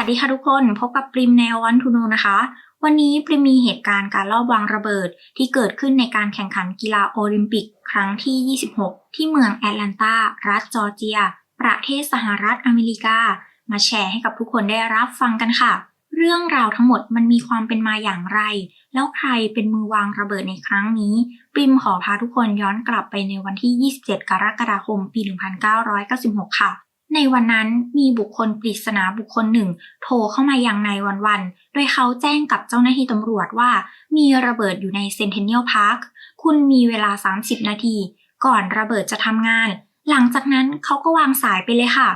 วัสดีค่ะทุกคน พบกับปริมในวันทูโนนะคะ วันนี้ปริมมีเหตุการณ์การลอบวางระเบิดที่เกิดขึ้นในการแข่งขันกีฬาโอลิมปิก ครั้งที่ 26 ที่เมืองแอตแลนตา รัฐจอร์เจีย ประเทศสหรัฐอเมริกา มาแชร์ให้กับทุกคนได้รับฟังกันค่ะ เรื่องราวทั้งหมดมันมีความเป็นมาอย่างไร แล้วใครเป็นมือวางระเบิดในครั้งนี้ ปริมขอพาทุกคนย้อนกลับไปในวันที่ 27 กรกฎาคม ปี 1996 ค่ะ ในวันนั้นมีบุคคลปริศนาบุคคลหนึ่ง โทรเข้ามายังในวันวันๆโดยเขาแจ้งกับเจ้าหน้าที่ตำรวจว่า มีระเบิดอยู่ในเซนเทเนียลพาร์ค คุณมีเวลา 30 นาที ก่อนระเบิดจะทำงาน หลังจากนั้นเขาก็วางสายไปเลยค่ะ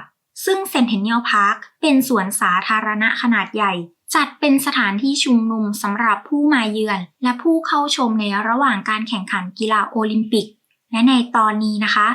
ซึ่งเซนเทเนียลพาร์คเป็นสวนสาธารณะขนาดใหญ่ จัดเป็นสถานที่ชุมนุมสำหรับผู้มาเยือน และผู้เข้าชมในระหว่างการแข่งขันกีฬาโอลิมปิก และในตอนนี้นะคะ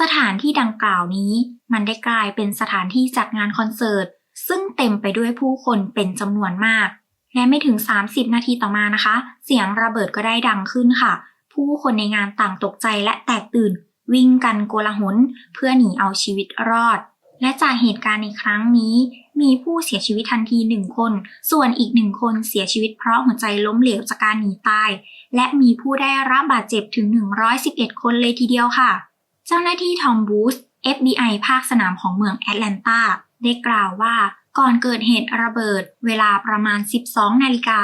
สถานที่ดังกล่าวนี้ มันได้กลายเป็นสถานที่จัดงานคอนเสิร์ต ซึ่งเต็มไปด้วยผู้คนเป็นจำนวนมาก และไม่ถึง 30 นาทีต่อมานะคะ เสียงระเบิดก็ได้ดังขึ้นค่ะ ผู้คนในงานต่างตกใจและแตกตื่น วิ่งกันโกลาหลเพื่อหนีเอาชีวิตรอด และจากเหตุการณ์ในครั้งนี้ มีผู้เสียชีวิตทันทีหนึ่งคน ส่วนอีกหนึ่งคนเสียชีวิตเพราะหัวใจล้มเหลวจากการหนีตาย และมีผู้ได้รับบาดเจ็บถึง 111 คนเลยทีเดียวค่ะ เจ้าหน้าที่ทอมบูส FBI ภาคสนามของเมืองแอตแลนตาได้กล่าวว่าก่อนเกิดเหตุระเบิด เวลาประมาณ 12 นาฬิกา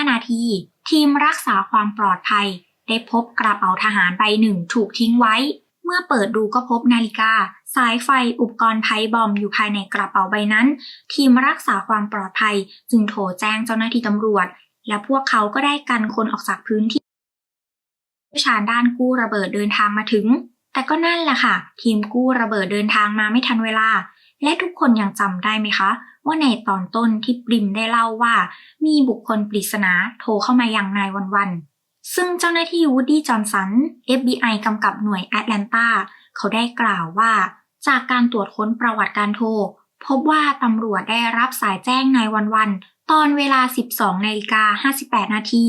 45 นาที ทีมรักษาความปลอดภัย ได้พบกระเป๋าทหารใบหนึ่งถูกทิ้งไว้ เมื่อเปิดดูก็พบนาฬิกา สายไฟอุปกรณ์ไพบอมอยู่ภายในกระเป๋าใบนั้น ทีมรักษาความปลอดภัยจึงโทรแจ้งเจ้าหน้าที่ตำรวจ และพวกเขาก็ได้กันคนออกจากพื้นที่ผู้ชาญด้านกู้ระเบิดเดินทางมาถึง แต่ก็นั่นแหละค่ะ ทีมกู้ระเบิดเดินทางมาไม่ทันเวลา และทุกคนยังจำได้ไหมคะ ว่าในตอนต้นที่ปริมได้เล่าว่า มีบุคคลปริศนาโทรเข้ามายังนายวันวัน ซึ่งเจ้าหน้าที่วูดดี้จอห์นสัน FBI กำกับหน่วยแอตแลนตาเขาได้กล่าวว่า จากการตรวจค้นประวัติการโทร พบว่าตำรวจได้รับสายแจ้งนายวันวันตอนเวลา 12นาฬิกา58 นาที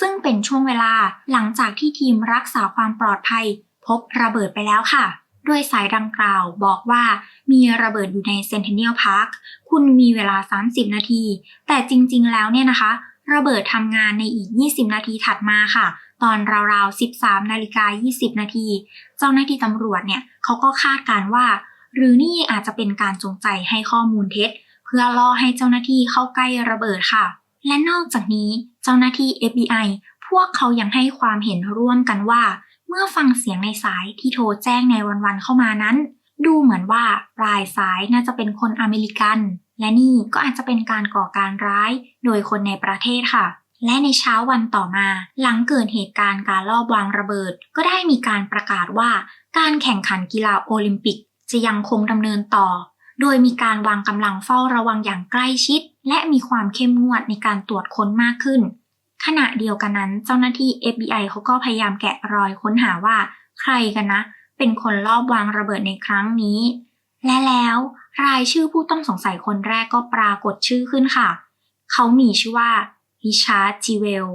ซึ่งเป็นช่วงเวลาหลังจากที่ทีมรักษาความปลอดภัย พบระเบิดไปแล้วค่ะด้วยสายดังกล่าวบอกว่ามีระเบิดอยู่ในเซนเทเนียลพาร์คคุณมีเวลา 30 นาที แต่จริงๆ แล้วเนี่ยนะคะ ระเบิดทำงานในอีก 20 นาทีถัดมาค่ะ ตอนราวๆ 13 นาฬิกา 20 นาที เจ้าหน้าที่ตำรวจเนี่ยเขาก็คาดการณ์ว่า หรือนี่อาจจะเป็นการจงใจให้ข้อมูลเท็จ เพื่อล่อให้เจ้าหน้าที่เข้าใกล้ระเบิดค่ะ และนอกจากนี้เจ้าหน้าที่ FBI พวกเขายังให้ความเห็นร่วมกันว่า เมื่อฟังเสียงในสายที่โทรแจ้งในวันๆเข้ามานั้น ดูเหมือนว่าปลายสายน่าจะเป็นคนอเมริกัน และนี่ก็อาจจะเป็นการก่อการร้ายโดยคนในประเทศค่ะ และในเช้าวันต่อมา หลังเกิดเหตุการณ์การลอบวางระเบิด ก็ได้มีการประกาศว่า การแข่งขันกีฬาโอลิมปิก จะยังคงดำเนินต่อ โดยมีการวางกำลังเฝ้าระวังอย่างใกล้ชิด และมีความเข้มงวดในการตรวจค้นมากขึ้น ขณะเดียวกันนั้นเจ้าหน้าที่ FBI เขาก็พยายามแกะรอยค้นหาว่าใครกันนะ เป็นคนลอบวางระเบิดในครั้งนี้ และแล้วรายชื่อผู้ต้องสงสัยคนแรกก็ปรากฏชื่อขึ้นค่ะ เขามีชื่อว่าริชาร์ดจีเวล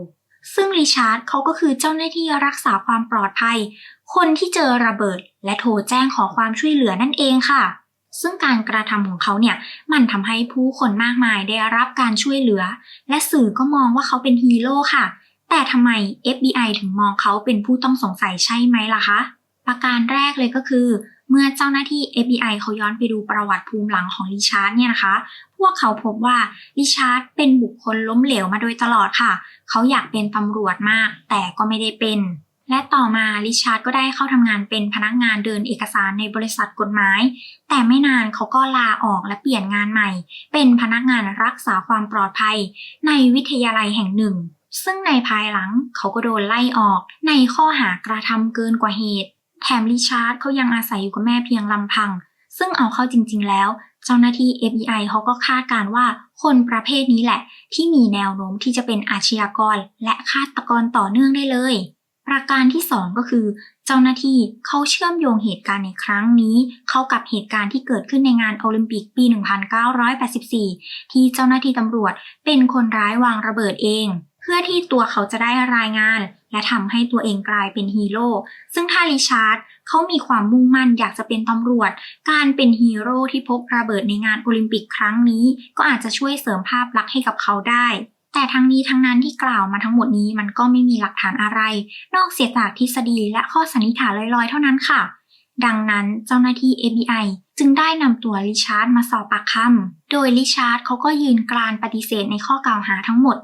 ซึ่งริชาร์ดเขาก็คือเจ้าหน้าที่รักษาความปลอดภัย คนที่เจอระเบิดและโทรแจ้งขอความช่วยเหลือนั่นเองค่ะ ซึ่งการกระทำของเขาเนี่ยมันทำให้ผู้คนมากมายได้รับการช่วยเหลือ และสื่อก็มองว่าเขาเป็นฮีโร่ค่ะ แต่ทำไม FBI ถึงมองเขาเป็นผู้ต้องสงสัยใช่ไหมล่ะคะ ประการแรกเลยก็คือ เมื่อเจ้าหน้าที่ FBI เขาย้อนไปดูประวัติภูมิหลังของริชาร์ดเนี่ยนะคะ พวกเขาพบว่าริชาร์ดเป็นบุคคลล้มเหลวมาโดยตลอดค่ะ เขาอยากเป็นตำรวจมาก แต่ก็ไม่ได้เป็น และต่อมาริชาร์ดก็ได้เข้าทำงานเป็นพนักงานเดินเอกสารในบริษัทกฎหมาย แต่ไม่นานเขาก็ลาออกและเปลี่ยนงานใหม่ เป็นพนักงานรักษาความปลอดภัย ในวิทยาลัยแห่งหนึ่ง ซึ่งในภายหลังเขาก็โดนไล่ออก ในข้อหากระทำเกินกว่าเหตุ แถมริชาร์ดเขายังอาศัยอยู่กับแม่เพียงลำพัง ซึ่งเอาเข้าจริง ๆ แล้ว เจ้าหน้าที่ FBI เขาก็คาดการณ์ว่าคนประเภทนี้แหละ ที่มีแนวโน้มที่จะเป็นอาชญากร และฆาตกรต่อเนื่องได้เลย ประการที่ 2 ก็คือ เจ้าหน้าที่เขาเชื่อมโยงเหตุการณ์ในครั้งนี้ เข้ากับเหตุการณ์ที่เกิดขึ้นในงานโอลิมปิกปี 1984 ที่เจ้าหน้าที่ตำรวจเป็นคนร้ายวางระเบิดเอง เพื่อที่ตัวเขาจะได้รายงาน และทำให้ตัวเองกลายเป็นฮีโร่ซึ่งถ้าริชาร์ดเขามีความมุ่งมั่นอยากจะเป็นตำรวจ การเป็นฮีโร่ที่พบระเบิดในงานโอลิมปิกครั้งนี้ ก็อาจจะช่วยเสริมภาพลักษณ์ให้กับเขาได้ แต่ทั้งนี้ทั้งนั้นที่กล่าวมาทั้งหมดนี้มันก็ไม่มีหลักฐานอะไร นอกเสียจากทฤษฎีและข้อสันนิษฐานลอยๆ เท่านั้นค่ะ ดังนั้นเจ้าหน้าที่ FBI จึงได้นำตัวริชาร์ดมาสอบปากคำโดยริชาร์ดเขาก็ยืนกรานปฏิเสธในข้อกล่าวหาทั้งหมด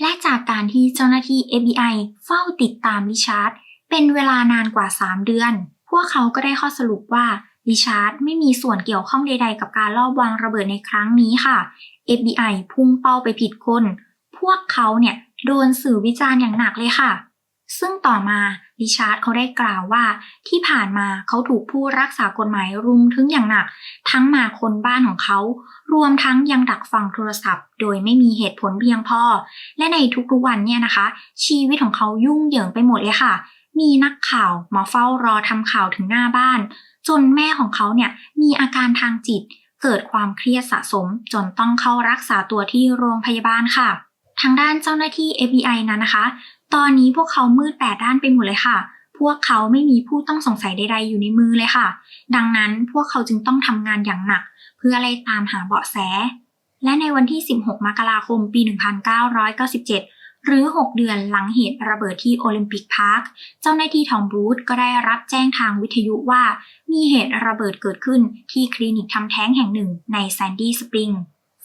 และจากการที่เจ้าหน้าที่ FBI เฝ้าติดตามริชาร์ดเป็นเวลานานกว่า 3 เดือน พวกเขาก็ได้ข้อสรุปว่าริชาร์ดไม่มีส่วนเกี่ยวข้องใด ๆ กับการลอบวางระเบิดในครั้งนี้ค่ะ FBI พุ่งเป้าไปผิดคน พวกเขาเนี่ยโดนสื่อวิจารณ์อย่างหนักเลยค่ะ ซึ่งต่อมาริชาร์ดเขาได้กล่าวว่า ที่ผ่านมาเขาถูกผู้รักษากฎหมายรุมถึงอย่างหนัก ทั้งมาคนบ้านของเขา รวมทั้งยังดักฟังโทรศัพท์ โดยไม่มีเหตุผลเพียงพอ และในทุกๆวันเนี่ยนะคะ ชีวิตของเขายุ่งเหยิงไปหมดเลยค่ะ มีนักข่าวมาเฝ้ารอทำข่าวถึงหน้าบ้าน จนแม่ของเขาเนี่ยมีอาการทางจิต เกิดความเครียดสะสมจนต้องเข้ารักษาตัวที่โรงพยาบาลค่ะ ทางด้านเจ้าหน้าที่ FBI นั้นนะคะ ตอนนี้พวกเขามืดแปดด้านไปหมดเลยค่ะ พวกเขาไม่มีผู้ต้องสงสัยใด ๆ อยู่ในมือเลยค่ะ ดังนั้นพวกเขาจึงต้องทำงานอย่างหนัก เพื่อไล่ตามหาเบาะแส และในวันที่ 16 มกราคม ปี 1997หรือ 6 เดือนหลังเหตุระเบิดที่โอลิมปิกพาร์ค เจ้าหน้าที่ทอมบรูซก็ได้รับแจ้งทางวิทยุว่า มีเหตุระเบิดเกิดขึ้นที่คลินิกทำแท้งแห่งหนึ่งในแซนดี้สปริง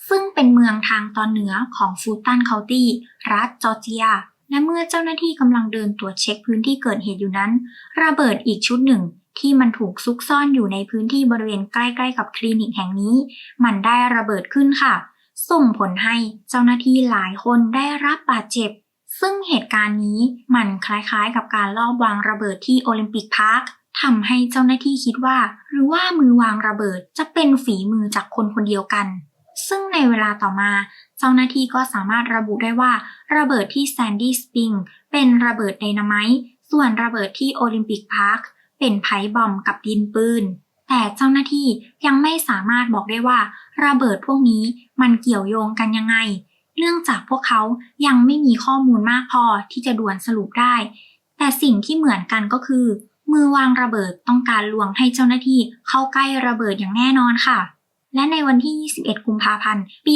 ซึ่งเป็นเมืองทางตอนเหนือของฟูตันเคานตี้รัฐจอร์เจีย และเมื่อเจ้าหน้าที่กำลังเดินตรวจเช็คพื้นที่เกิดเหตุอยู่นั้น ระเบิดอีกชุดหนึ่งที่มันถูกซุกซ่อนอยู่ในพื้นที่บริเวณใกล้ๆกับคลินิกแห่งนี้ มันได้ระเบิดขึ้นค่ะ ส่งผลให้เจ้าหน้าที่หลายคนได้รับบาดเจ็บ ซึ่งเหตุการณ์นี้มันคล้ายๆกับการลอบวางระเบิดที่โอลิมปิกพาร์คทำให้เจ้าหน้าที่คิดว่า หรือว่ามือวางระเบิดจะเป็นฝีมือจากคนคนเดียวกัน ซึ่งในเวลาต่อมา เจ้าหน้าที่ก็สามารถระบุได้ว่า ระเบิดที่แซนดี้สปริงเป็นระเบิดไดนาไมต์ส่วนระเบิดที่โอลิมปิกพาร์คเป็นไพ่บอมกับดินปืน แต่เจ้าหน้าที่ยังไม่สามารถบอกได้ว่า ระเบิดพวกนี้มันเกี่ยวโยงกันยังไง เนื่องจากพวกเขายังไม่มีข้อมูลมากพอที่จะด่วนสรุปได้ แต่สิ่งที่เหมือนกันก็คือ มือวางระเบิดต้องการลวงให้เจ้าหน้าที่เข้าใกล้ระเบิดอย่างแน่นอนค่ะ และในวันที่ 21 กุมภาพันธ์ ปี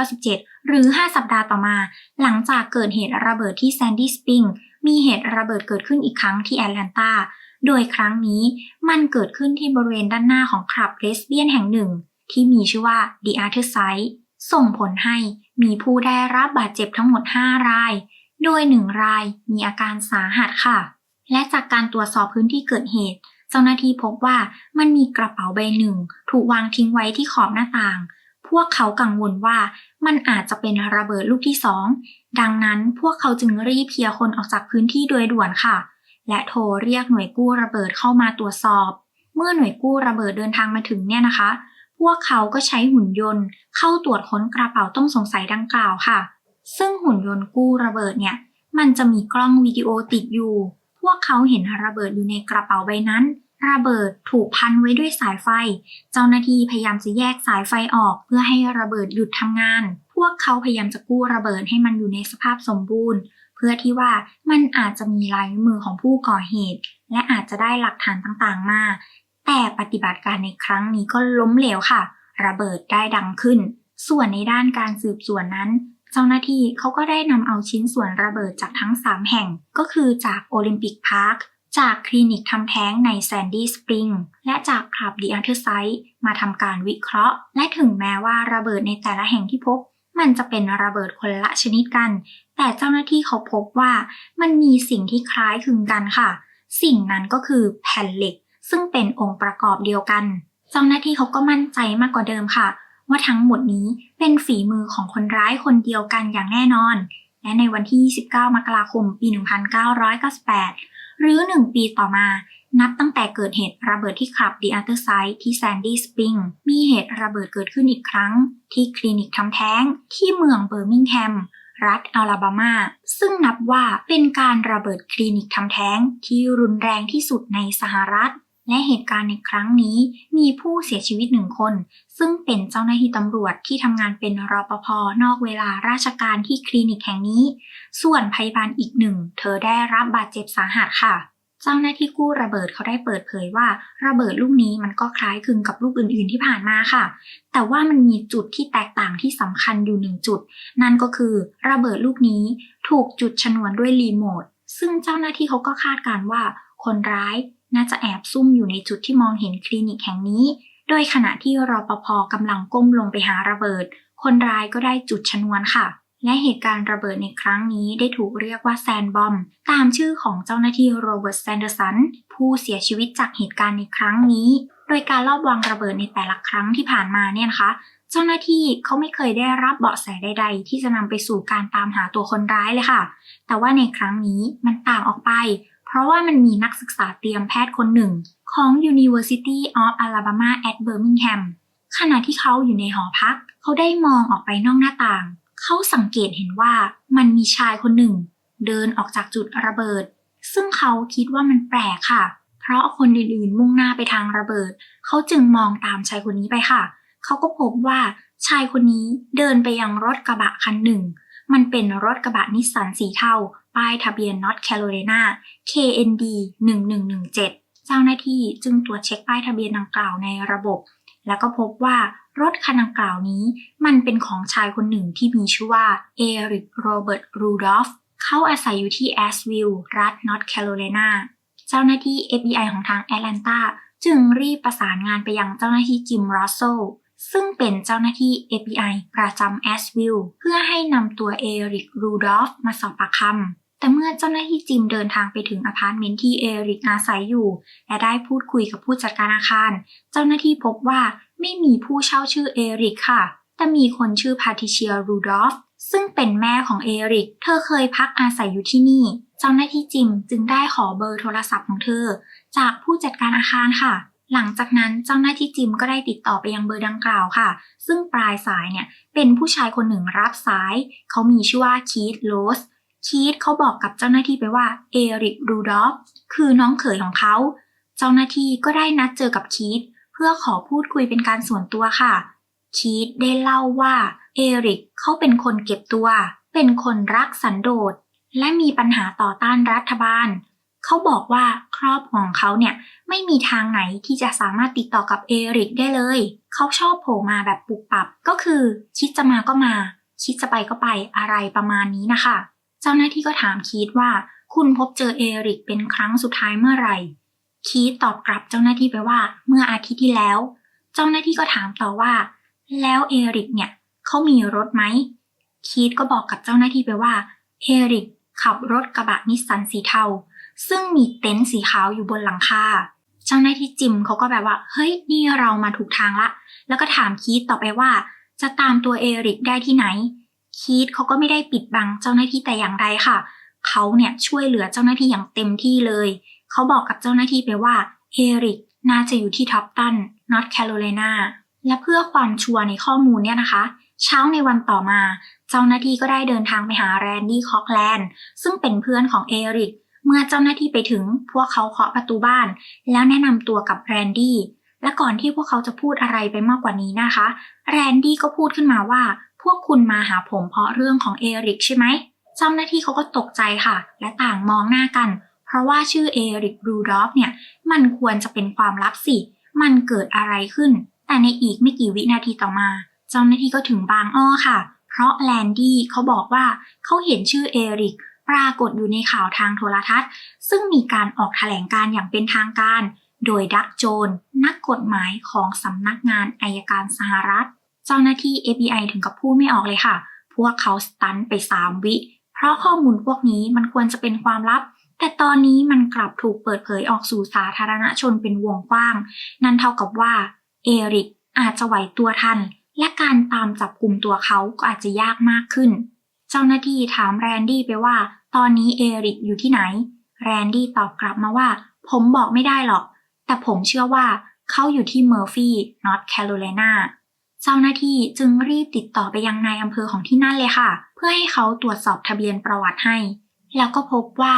1997 หรือ 5 สัปดาห์ต่อมา หลังจากเกิดเหตุระเบิดที่แซนดี้สปริง มีเหตุระเบิดเกิดขึ้นอีกครั้งที่แอตแลนตา โดยครั้งนี้มันเกิดขึ้นที่บริเวณด้านหน้าของคลับเลสเบี้ยนแห่งหนึ่ง ที่มีชื่อว่า The Arthur Site ส่งผลให้มีผู้ได้รับบาดเจ็บทั้งหมด 5 ราย โดย 1 รายมีอาการสาหัสค่ะ และจากการตรวจสอบพื้นที่เกิดเหตุ จ้าหน้าที่พบว่ามันมีกระเป๋าใบหนึ่ง ถูกวางทิ้งไว้ที่ขอบหน้าต่าง พวกเขากังวลว่ามันอาจจะเป็นระเบิดลูกที่สองดังนั้นพวกเขาจึงรีบเคลียรคนออกจากพื้นที่โดยด่วนค่ะ และโทรเรียกหน่วยกู้ระเบิดเข้ามาตรวจสอบ เมื่อหน่วยกู้ระเบิดเดินทางมาถึงเนี่ยนะคะ พวกเขาก็ใช้หุ่นยนต์ เข้าตรวจค้นกระเป๋าต้องสงสัยดังกล่าวค่ะ ซึ่งหุ่นยนต์กู้ระเบิดเนี่ยมันจะมีกล้องวิดีโอติดอยู่ พวกเขาเห็นระเบิดอยู่ในกระเป๋าใบนั้น ระเบิดถูกพันไว้ด้วยสายไฟ เจ้าหน้าที่พยายามจะแยกสายไฟออกเพื่อให้ระเบิดหยุดทำงาน พวกเขาพยายามจะกู้ระเบิดให้มันอยู่ในสภาพสมบูรณ์ เพื่อที่ว่ามันอาจจะมีลายนิ้วมือของผู้ก่อเหตุ และอาจจะได้หลักฐานต่างๆ มา แต่ปฏิบัติการในครั้งนี้ก็ล้มเหลวค่ะ ระเบิดได้ดังขึ้น ส่วนในด้านการสืบสวนนั้นเจ้าหน้าที่เขาก็ได้นำเอาชิ้นส่วนระเบิดจากทั้ง 3 แห่ง ก็คือจากโอลิมปิกพาร์ค จากคลินิกทำแท้งในแซนดี้สปริงและจากคลับดีอันเทอร์ไซต์มาทำการวิเคราะห์ และถึงแม้ว่าระเบิดในแต่ละแห่งที่พบ มันจะเป็นระเบิดคนละชนิดกัน แต่เจ้าหน้าที่เขาพบว่ามันมีสิ่งที่คล้ายคลึงกันค่ะ สิ่งนั้นก็คือแผ่นเหล็ก ซึ่งเป็นองค์ประกอบเดียวกัน เจ้าหน้าที่เขาก็มั่นใจมากกว่าเดิมค่ะ ว่าทั้งหมดนี้เป็นฝีมือของคนร้ายคนเดียวกันอย่างแน่นอน และในวันที่ 29 มกราคม ปี 1998 หรือ 1 ปีต่อมา นับตั้งแต่เกิดเหตุระเบิดที่คลับ The Other Side ที่ Sandy Spring มีเหตุระเบิดเกิดขึ้นอีกครั้ง ที่คลินิกทำแท้ง ที่เมืองเบอร์มิงแฮมรัฐอลาบามา ซึ่งนับว่าเป็นการระเบิดคลินิกทำแท้งที่รุนแรงที่สุดในสหรัฐ และเหตุการณ์ในครั้งนี้มีผู้เสียชีวิตหนึ่งคน ซึ่งเป็นเจ้าหน้าที่ตำรวจที่ทำงานเป็นรปภนอกเวลาราชการที่คลินิกแห่งนี้ ส่วนพยาบาลอีกหนึ่ง เธอได้รับบาดเจ็บสาหัสค่ะเจ้าหน้าที่กู้ระเบิดเขาได้เปิดเผยว่า ระเบิดลูกนี้มันก็คล้ายคลึงกับลูกอื่นๆที่ผ่านมาค่ะ แต่ว่ามันมีจุดที่แตกต่างที่สำคัญอยู่หนึ่งจุด นั่นก็คือระเบิดลูกนี้ถูกจุดชนวนด้วยรีโมทซึ่งเจ้าหน้าที่เขาก็คาดการณ์ว่า คนร้าย น่าจะแอบซุ่มอยู่ในจุดที่มองเห็นคลินิกแห่งนี้ โดยขณะที่รปภกำลังก้มลงไปหาระเบิด คนร้ายก็ได้จุดชนวนค่ะ และเหตุการณ์ระเบิดในครั้งนี้ได้ถูกเรียกว่าแซนบอม ตามชื่อของเจ้าหน้าที่โรเบิร์ตแซนเดอร์สันผู้เสียชีวิตจากเหตุการณ์ในครั้งนี้ โดยการลอบวางระเบิดในแต่ละครั้งที่ผ่านมาเนี่ยนะคะเจ้าหน้าที่เขาไม่เคยได้รับเบาะแสใด ๆ ที่จะนำไปสู่การตามหาตัวคนร้ายเลยค่ะ แต่ว่าในครั้งนี้มันต่างออกไป ราะว่ามันมีนักศึกษาเตรียมแพทย์คนหนึ่ง ของ University of Alabama at Birmingham ขณะที่เขาอยู่ในหอพัก เขาได้มองออกไปนอกหน้าต่าง เขาสังเกตเห็นว่ามันมีชายคนหนึ่ง เดินออกจากจุดระเบิด ซึ่งเขาคิดว่ามันแปลกค่ะ เพราะคนอื่นๆมุ่งหน้าไปทางระเบิด เขาจึงมองตามชายคนนี้ไปค่ะ เขาก็พบว่าชายคนนี้เดินไปยังรถกระบะคันหนึ่ง มันเป็นรถกระบะนิสสันสีเทา ป้ายทะเบียน North Carolina KND 1117 เจ้าหน้าที่จึงตรวจเช็คป้ายทะเบียนดังกล่าวในระบบ แล้วก็พบว่ารถคันดังกล่าวนี้ มันเป็นของชายคนหนึ่งที่มีชื่อว่าเอริกโรเบิร์ตรูดอฟเขาอาศัยอยู่ที่แอสวิลล์รัฐนอร์ทแคโรไลนา เจ้าหน้าที่ FBI ของทางแอตแลนตาจึงรีบประสานงานไปยังเจ้าหน้าที่จิมรัสโซล ซึ่งเป็นเจ้าหน้าที่ FBI ประจำแอสวิลเพื่อให้นำตัวเอริกรูดอฟมาสอบปากคำ แต่เมื่อเจ้าหน้าที่จิมเดินทางไปถึงอพาร์ตเมนต์ที่เอริกอาศัยอยู่ และได้พูดคุยกับผู้จัดการอาคาร เจ้าหน้าที่พบว่าไม่มีผู้เช่าชื่อเอริกค่ะ แต่มีคนชื่อพาทิเชียรูดอฟซึ่งเป็นแม่ของเอริก เธอเคยพักอาศัยอยู่ที่นี่ เจ้าหน้าที่จิมจึงได้ขอเบอร์โทรศัพท์ของเธอ จากผู้จัดการอาคารค่ะ หลังจากนั้นเจ้าหน้าที่จิมก็ได้ติดต่อไปยังเบอร์ดังกล่าวค่ะ ซึ่งปลายสายเนี่ยเป็นผู้ชายคนหนึ่งรับสาย เขามีชื่อว่าคีธโรสคีธเขาบอกกับเจ้าหน้าที่ไปว่าเอริกรูดอฟคือน้องเขยของเขา เจ้าหน้าที่ก็ได้นัดเจอกับคีธเพื่อขอพูดคุยเป็นการส่วนตัวค่ะ คีธได้เล่าว่าเอริกเขาเป็นคนเก็บตัว เป็นคนรักสันโดษและมีปัญหาต่อต้านรัฐบาล เขาบอกว่าครอบของเขาเนี่ยไม่มีทางไหนที่จะสามารถติดต่อกับเอริกได้เลย เขาชอบโผล่มาแบบปุบปับ ก็คือคิดจะมาก็มา คิดจะไปก็ไปอะไรประมาณนี้นะคะ เจ้าหน้าที่ก็ถามคีธว่า คุณพบเจอเอริกเป็นครั้งสุดท้ายเมื่อไหร่ คีธตอบกลับเจ้าหน้าที่ไปว่า เมื่ออาทิตย์ที่แล้ว เจ้าหน้าที่ก็ถามต่อว่า แล้วเอริกเนี่ยเขามีรถไหม คีธก็บอกกับเจ้าหน้าที่ไปว่าเอริกขับรถกระบะนิสสันสีเทา ซึ่งมีเต็นท์สีขาวอยู่บนหลังคาเจ้าหน้าที่จิมเขาก็แบบว่า เฮ้ย นี่เรามาถูกทางละ แล้วก็ถามคีธต่อไปว่า จะตามตัวเอริกได้ที่ไหน คีธเขาก็ไม่ได้ปิดบังเจ้าหน้าที่แต่อย่างใดค่ะ เขาเนี่ยช่วยเหลือเจ้าหน้าที่อย่างเต็มที่เลย เขาบอกกับเจ้าหน้าที่ไปว่าเอริกน่าจะอยู่ที่ท็อปตันนอร์ทแคโรไลนาและเพื่อความชัวร์ในข้อมูลเนี่ยนะคะ เช้าในวันต่อมา เจ้าหน้าที่ก็ได้เดินทางไปหาแรนดี้คอกแลนด์ซึ่งเป็นเพื่อนของเอริก เมื่อเจ้าหน้าที่ไปถึงพวกเขาเคาะประตูบ้าน แล้วแนะนำตัวกับแรนดี้และก่อนที่พวกเขาจะพูดอะไรไปมากกว่านี้นะคะ แรนดี้ก็พูดขึ้นมาว่า พวกคุณมาหาผมเพราะเรื่องของเอริกใช่ไหมเจ้าหน้าที่เขาก็ตกใจค่ะ และต่างมองหน้ากัน เพราะว่าชื่อเอริกรูดอฟเนี่ย มันควรจะเป็นความลับสิ มันเกิดอะไรขึ้น แต่ในอีกไม่กี่วินาทีต่อมา เจ้าหน้าที่ก็ถึงบางอ้อค่ะ เพราะแลนดี้เขาบอกว่าเขาเห็นชื่อเอริก ปรากฏอยู่ในข่าวทางโทรทัศน์ ซึ่งมีการออกแถลงการอย่างเป็นทางการ โดยดักโจน นักกฎหมายของสำนักงานอายการสหรัฐ เจ้าหน้าที่ FBI ถึงกับพูดไม่ออกเลยค่ะ พวกเขาสตันไปสามวิ เพราะข้อมูลพวกนี้มันควรจะเป็นความลับ แต่ตอนนี้มันกลับถูกเปิดเผยออกสู่สาธารณชนเป็นวงกว้าง นั่นเท่ากับว่าเอริกอาจจะไหวตัวทัน และการตามจับกลุ่มตัวเขาก็อาจจะยากมากขึ้น เจ้าหน้าที่ถามแรนดี้ไปว่า ตอนนี้เอริกอยู่ที่ไหน แรนดี้ตอบกลับมาว่า ผมบอกไม่ได้หรอก แต่ผมเชื่อว่าเขาอยู่ที่เมอร์ฟี่นอร์ทแคโรไลนาเจ้าหน้าที่จึงรีบติดต่อไปยังนายอำเภอของที่นั่นเลยค่ะ เพื่อให้เขาตรวจสอบทะเบียนประวัติให้ แล้วก็พบว่า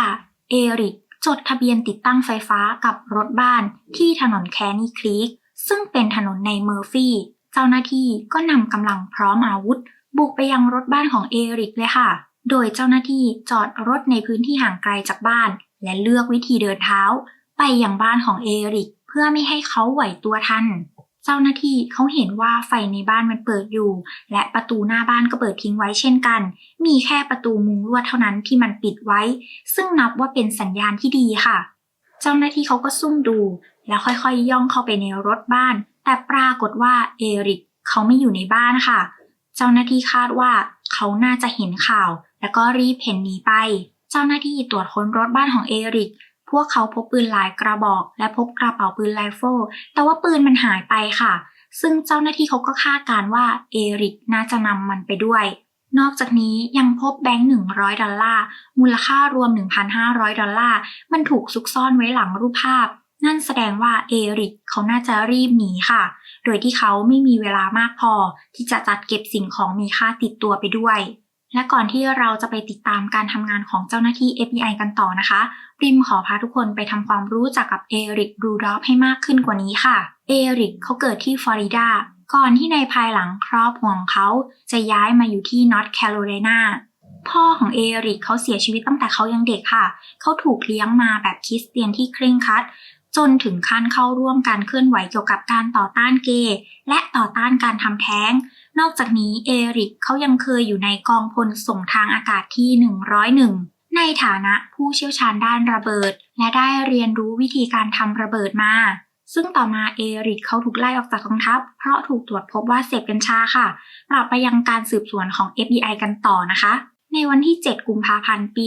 เอริกจดทะเบียนติดตั้งไฟฟ้ากับรถบ้านที่ถนนแคนนี่ครีกซึ่งเป็นถนนในเมอร์ฟี่ เจ้าหน้าที่ก็นำกำลังพร้อมอาวุธ บุกไปยังรถบ้านของเอริกเลยค่ะ โดยเจ้าหน้าที่จอดรถในพื้นที่ห่างไกลจากบ้าน และเลือกวิธีเดินเท้า ไปยังบ้านของเอริก เพื่อไม่ให้เขาไหวตัวทัน เจ้าหน้าที่เขาเห็นว่าไฟในบ้านมันเปิดอยู่ และประตูหน้าบ้านก็เปิดทิ้งไว้เช่นกัน มีแค่ประตูมุงลวดเท่านั้นที่มันปิดไว้ ซึ่งนับว่าเป็นสัญญาณที่ดีค่ะ เจ้าหน้าที่เขาก็ซุ่มดู แล้วค่อยๆย่องเข้าไปในรถบ้าน แต่ปรากฏว่าเอริกเขาไม่อยู่ในบ้านค่ะเจ้าหน้าที่คาดว่าเขาน่าจะเห็นข่าว แล้วก็รีบเพ่นหนีไป เจ้าหน้าที่ตรวจค้นรถบ้านของเอริก พวกเขาพบปืนหลายกระบอก และพบกระเป๋าปืนไรเฟิลแต่ว่าปืนมันหายไปค่ะ ซึ่งเจ้าหน้าที่เขาก็คาดการ์ว่าเอริกน่าจะนำมันไปด้วย นอกจากนี้ยังพบแบงค์ 100 ดอลลาร์ มูลค่ารวม 1,500 ดอลลาร์ มันถูกซุกซ่อนไว้หลังรูปภาพ นั่นแสดงว่าเอริกเขาน่าจะรีบหนีค่ะ โดยที่เขาไม่มีเวลามากพอที่จะจัดเก็บสิ่งของมีค่าติดตัวไปด้วย และก่อนที่เราจะไปติดตามการทำงานของเจ้าหน้าที่ FBI กันต่อนะคะปริมขอพาทุกคนไปทำความรู้จักกับเอริกรูดอฟให้มากขึ้นกว่านี้ค่ะ เอริกเขาเกิดที่ฟลอริดา ก่อนที่ในภายหลังครอบครัวของเขาจะย้ายมาอยู่ที่นอร์ทแคโรไลนาพ่อของเอริกเขาเสียชีวิตตั้งแต่เขายังเด็กค่ะ เขาถูกเลี้ยงมาแบบคริสเตียนที่เคร่งครัด จนถึงขั้นเข้าร่วมการเคลื่อนไหวเกี่ยวกับการต่อต้านเกย์และต่อต้านการทำแท้ง นอกจากนี้เอริกเขายังเคยอยู่ในกองพลส่งทางอากาศที่ 101 ในฐานะผู้เชี่ยวชาญด้านระเบิด และได้เรียนรู้วิธีการทำระเบิดมา ซึ่งต่อมาเอริกเขาถูกไล่ออกจากกองทัพ เพราะถูกตรวจพบว่าเสพกัญชาค่ะกลับไปยังการสืบสวนของ FBI กันต่อนะคะ ในวันที่ 7 กุมภาพันธ์ ปี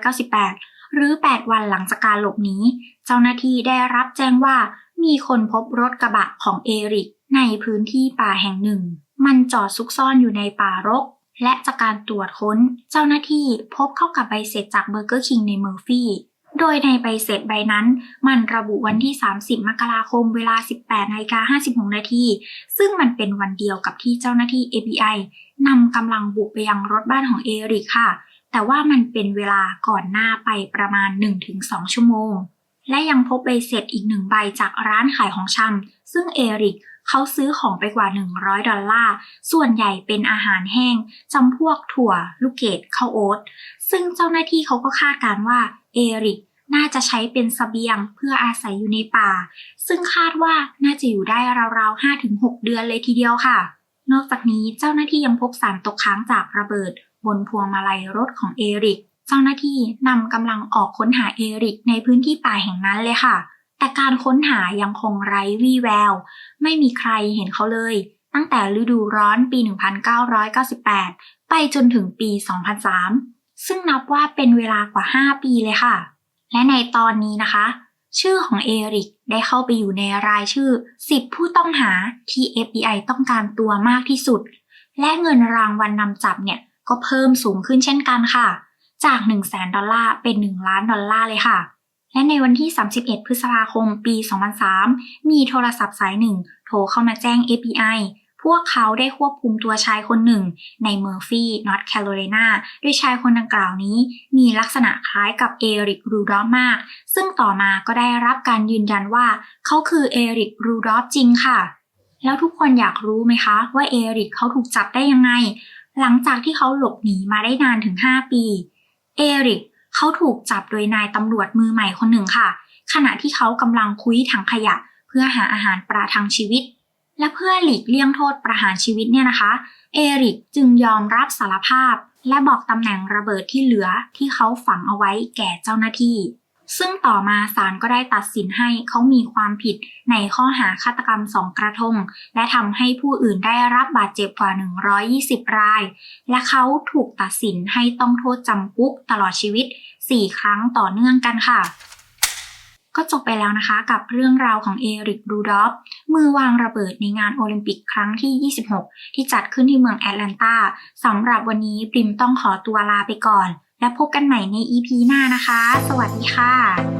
1998หรือ 8 วันหลังจากการหลบหนี เจ้าหน้าที่ได้รับแจ้งว่ามีคนพบรถกระบะของเอริกในพื้นที่ป่าแห่งหนึ่ง มันจอดซุกซ่อนอยู่ในป่ารก และจากการตรวจค้นเจ้าหน้าที่พบเข้ากับใบเสร็จจากเบอร์เกอร์คิงในเมอร์ฟี่ โดยในใบเสร็จใบนั้น มันระบุวันที่ 30 มกราคมเวลา 18นาฬิกา56 นาที ซึ่งมันเป็นวันเดียวกับที่เจ้าหน้าที่ FBI นำกำลังบุกไปยังรถบ้านของเอริกค่ะ แต่ว่ามันเป็นเวลาก่อนหน้าไปประมาณ 1-2 ชั่วโมง และยังพบใบเสร็จอีกหนึ่งใบจากร้านขายของชำซึ่งเอริกเขาซื้อของไปกว่า 100 ดอลลาร์ ส่วนใหญ่เป็นอาหารแห้งจำพวกถั่ว ลูกเกดข้าวโอ๊ต ซึ่งเจ้าหน้าที่เขาก็คาดการณ์ว่าเอริกน่าจะใช้เป็นสเสบียงเพื่ออาศัยอยู่ในป่า ซึ่งคาดว่าน่าจะอยู่ได้ราวๆ 5-6 เดือนเลยทีเดียวค่ะ นอกจากนี้เจ้าหน้าที่ยังพบสารตกค้างจากระเบิด บนพวงมาลัยรถของเอริก เจ้าหน้าที่นำกำลังออกค้นหาเอริกในพื้นที่ป่าแห่งนั้นเลยค่ะ แต่การค้นหายังคงไร้วี่แวว ไม่มีใครเห็นเขาเลย ตั้งแต่ฤดูร้อนปี 1998 ไปจนถึงปี 2003 ซึ่งนับว่าเป็นเวลากว่า 5 ปีเลยค่ะ และในตอนนี้นะคะ ชื่อของเอริกได้เข้าไปอยู่ในรายชื่อ 10 ผู้ต้องหาที่ FBI ต้องการตัวมากที่สุด และเงินรางวัลนนำจับเนี่ยก็เพิ่มสูงขึ้นเช่นกันค่ะ จาก1 0 0 0 0แดอลลาร์เป็น 1 ล้านดอลลาร์เลยค่ะ และในวันที่ 31 พฤษภาคม ปี 2003 มีโทรศัพท์สายหนึ่งโทรเข้ามาแจ้ง FBI พวกเขาได้ควบคุมตัวชายคนหนึ่ง ในเมอร์ฟี่นอร์ทแคโรไลนาโดยชายคนดังกล่าวนี้ มีลักษณะคล้ายกับเอริกรูดอฟมาก ซึ่งต่อมาก็ได้รับการยืนยันว่า เขาคือเอริกรูดอฟจริงค่ะ แล้วทุกคนอยากรู้ไหมคะว่าเอริกเขาถูกจับได้ยังไง หลังจากที่เขาหลบหนีมาได้นานถึง 5 ปี เอริกเขาถูกจับโดยนายตำรวจมือใหม่คนหนึ่งค่ะ ขณะที่เขากำลังคุยถังขยะ เพื่อหาอาหารประทังชีวิต และเพื่อหลีกเลี่ยงโทษประหารชีวิตเนี่ยนะคะ เอริกจึงยอมรับสารภาพ และบอกตำแหน่งระเบิดที่เหลือที่เขาฝังเอาไว้แก่เจ้าหน้าที่ ซึ่งต่อมาศาลก็ได้ตัดสินให้เขามีความผิดในข้อหาฆาตกรรมสองกระทง และทำให้ผู้อื่นได้รับบาดเจ็บกว่า 120 ราย และเขาถูกตัดสินให้ต้องโทษจำคุกตลอดชีวิต 4 ครั้งต่อเนื่องกันค่ะก็จบไปแล้วนะคะกับเรื่องราวของเอริกรูดอฟมือวางระเบิดในงานโอลิมปิกครั้งที่ 26 ที่จัดขึ้นที่เมืองแอตแลนตาสำหรับวันนี้ปริมต้องขอตัวลาไปก่อน และพบกันใหม่ใน EP หน้านะคะ สวัสดีค่ะ